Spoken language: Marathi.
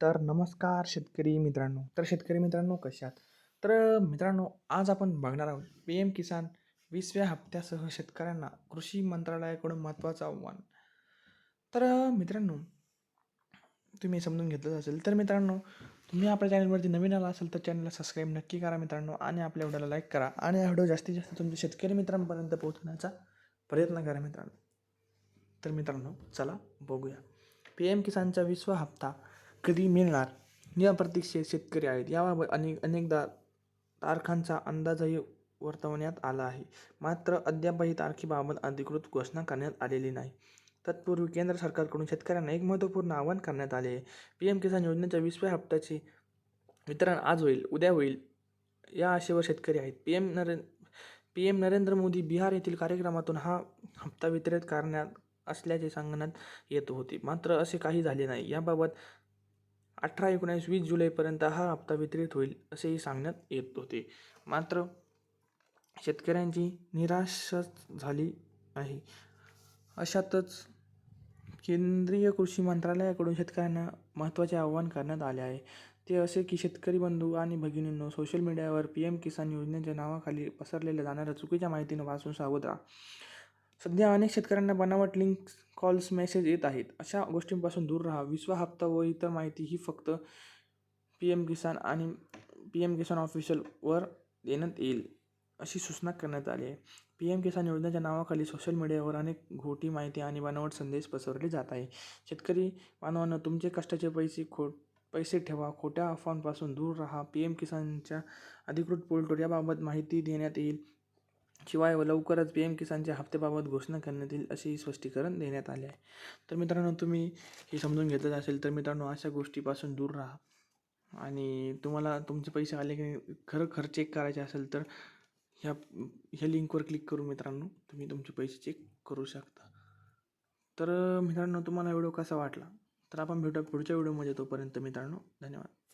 तर नमस्कार शेतकरी मित्रांनो. तर शेतकरी मित्रांनो कशात तर मित्रांनो आज आपण बघणार आहोत पी एम किसान वीसव्या हप्त्यासह शेतकऱ्यांना कृषी मंत्रालयाकडून महत्त्वाचं आव्हान. तर मित्रांनो तुम्ही समजून घेतलंच असेल. तर मित्रांनो तुम्ही आपल्या चॅनलवरती नवीन आला असेल तर चॅनलला सबस्क्राईब नक्की करा मित्रांनो आणि आपल्या व्हिडिओला लाईक करा आणि हा व्हिडिओ जास्तीत जास्त तुमच्या शेतकरी मित्रांपर्यंत पोहोचण्याचा प्रयत्न करा मित्रांनो. तर मित्रांनो चला बघूया. पी एम किसानचा विश्व हप्ता कधी मिळणार? या प्रतीक्षेत शेतकरी आहेत. याबाबत अनेक अनेकदा तारखांचा अंदाजही वर्तवण्यात आला आहे. मात्र अद्यापही तारखेबाबत अधिकृत घोषणा करण्यात आलेली नाही. तत्पूर्वी केंद्र सरकारकडून शेतकऱ्यांना एक महत्त्वपूर्ण आवाहन करण्यात आले आहे. पी एम किसान योजनेच्या वीसव्या हप्त्याचे वितरण आज होईल उद्या होईल या आशेवर शेतकरी आहेत. पी एम नरें पी एम नरेंद्र मोदी बिहार येथील कार्यक्रमातून हा हप्ता वितरित करण्यात असल्याचे सांगण्यात येत होते. मात्र असे काही झाले नाही. याबाबत अठरा एकोणावीस वीस जुलैपर्यंत हा हप्ता वितरित होईल असेही सांगण्यात येत होते. मात्र शेतकऱ्यांची निराशच झाली आहे. अशातच केंद्रीय कृषी मंत्रालयाकडून शेतकऱ्यांना महत्त्वाचे आव्हान करण्यात आले आहे. ते असे की शेतकरी बंधू आणि भगिनींनो सोशल मीडियावर पी एम किसान योजनेच्या नावाखाली पसरलेल्या जाणाऱ्या चुकीच्या माहितीनं वाचून सावध राहा. सध्या अनेक शेतकऱ्यांना बनावट लिंक्स कॉल्स मेसेज येत आहेत. अशा गोष्टींपासून दूर राहा. विश्वा हप्ता व इतर माहिती ही फक्त पी एम किसान आणि पी एम किसान ऑफिशियलवर देण्यात येईल अशी सूचना करण्यात आली आहे. पी एम किसान योजनेच्या नावाखाली सोशल मीडियावर अनेक खोटी माहिती आणि बनावट संदेश पसरवले जात आहे शेतकरी बांधवांना तुमचे कष्टाचे पैसे खो पैसे ठेवा. खोट्या अफवांपासून दूर राहा. पी एम किसानच्या अधिकृत पोर्टलवर याबाबत माहिती देण्यात येईल. शिवाय लवकरच पी एम किसानच्या हप्त्याबाबत घोषणा करण्यात येईल असेही स्पष्टीकरण देण्यात आले आहे. तर मित्रांनो तुम्ही हे समजून घेतलं असेल तर मित्रांनो अशा गोष्टीपासून दूर राहा. आणि तुम्हाला तुमचे पैसे आले की खरं खरं चेक करायचे असेल तर ह्या ह्या लिंकवर क्लिक करून मित्रांनो तुम्ही तुमचे पैसे चेक करू शकता. तर मित्रांनो तुम्हाला व्हिडिओ कसा वाटला? तर आपण भेटूया पुढच्या व्हिडिओमध्ये. तोपर्यंत मित्रांनो धन्यवाद.